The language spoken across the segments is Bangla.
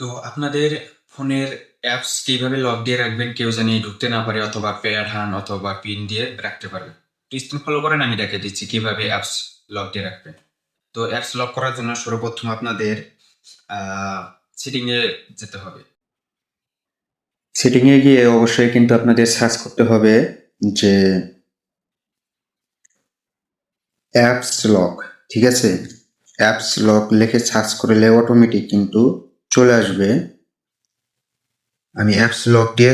তো আপনাদের ফোনের অ্যাপস কীভাবে লক দিয়ে রাখবেন কেউ জানি ঢুকতে না পারে অথবা পেয়ার প্যাডহান অথবা পিন দিয়ে রাখতে পারবে। তো স্ক্রিন ফলো করেন, আমি দেখে দিচ্ছি কীভাবে অ্যাপস লক দিয়ে রাখবেন। তো অ্যাপস লক করার জন্য সর্বপ্রথম আপনাদের সেটিং এ যেতে হবে। সেটিংয়ে গিয়ে অবশ্যই কিন্তু আপনাদের সার্চ করতে হবে যে অ্যাপস লক ঠিক আছে? অ্যাপস লক লিখে সার্চ করলে অটোমেটিক কিন্তু চলে আসবে। আমি অ্যাপস লক দিয়ে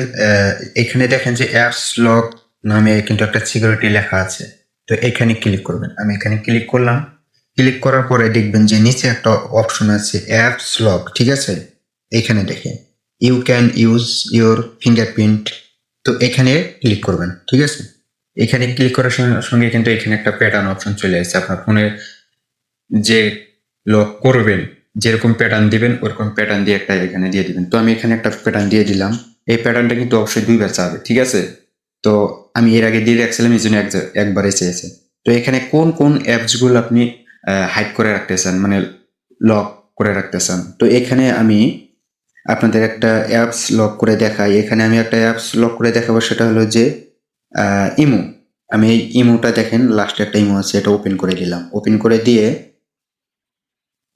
এখানে দেখেন যে অ্যাপস লক নামে কিন্তু একটা সিকিউরিটি লেখা আছে। তো এখানে ক্লিক করবেন। আমি এখানে ক্লিক করলাম। ক্লিক করার পরে দেখবেন যে নিচে একটা অপশন আছে অ্যাপস লক ঠিক আছে? এখানে দেখেন you can use your fingerprint তো এখানে ক্লিক করবেন, ঠিক আছে? এখানে ক্লিক করার সঙ্গে সঙ্গে কিন্তু এখানে একটা প্যাটার্ন অপশন চলে আসছে। আপনার ফোনে যে লক করবেন যেরকম প্যাটার্ন দিবেন, ওরকম প্যাটার্ন দিয়ে একটা এখানে দিয়ে দিবেন। তো আমি এখানে একটা প্যাটার্ন দিয়ে দিলাম। এই প্যাটার্নটা কিন্তু অবশ্যই দুইবার চাবে, ঠিক আছে? তো আমি এর আগে দিয়ে রাখছিলাম এই জন্য এক- একবারে চেয়েছে। তো এখানে কোন কোন অ্যাপসগুলো আপনি হাইড করে রাখতে চান মানে লক করে রাখতে চান তো এখানে আমি আপনাদের একটা অ্যাপস লক করে দেখাই। এখানে আমি একটা অ্যাপস লক করে দেখাবো, সেটা হলো যে ইমো। আমি এই ইমোটা দেখেন লাস্টে একটা ইমো আছে, এটা ওপেন করে দিলাম। ওপেন করে দিয়ে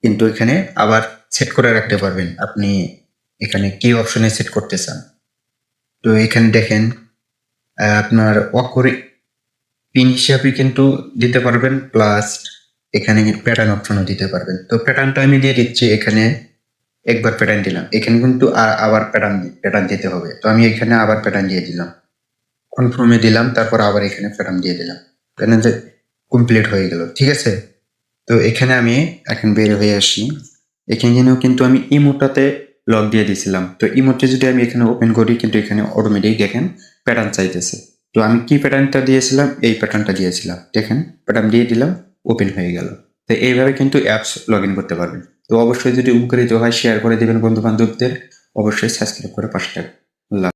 কিন্তু এখানে আবার সেট করে রাখতে পারবেন। আপনি এখানে কি অপশনে সেট করতে চান। তো এখানে দেখেন আপনার অকরে পিন হিসাবে কিন্তু দিতে পারবেন প্লাস এখানে প্যাটার্ন অপশনও দিতে পারবেন। তো প্যাটার্নটা আমি দিয়ে দিচ্ছি, এখানে একবার প্যাটার্ন দিলাম। এখানে কিন্তু আবার প্যাটার্ন প্যাটার্ন দিতে হবে। তো আমি এখানে আবার প্যাটার্ন দিয়ে দিলাম। কনফার্মে দিলাম, তারপর আবার এখানে প্যাটার্ন দিয়ে দিলাম। যে কমপ্লিট হয়ে গেল, ঠিক আছে? তো এখানে আমি এখন বের হয়ে আসি। এখানে যেন কিন্তু আমি ইমোটাতে লক দিয়ে দিয়েছিলাম তো ইমোটে যদি আমি এখানে ওপেন করি, কিন্তু এখানে অটোমেটিক দেখেন প্যাটার্ন চাইতেছে। তো আমি কি প্যাটার্নটা দিয়েছিলাম? এই প্যাটার্নটা দিয়েছিলাম। দেখেন প্যাটার্ন দিয়ে দিলাম ওপেন হয়ে গেল। তো এইভাবে কিন্তু অ্যাপস লগ করতে পারবেন। তো অবশ্যই যদি উপকারিত হয় শেয়ার করে দেবেন বন্ধু বান্ধবদের অবশ্যই সাবস্ক্রাইব করে পাশে থাকবেন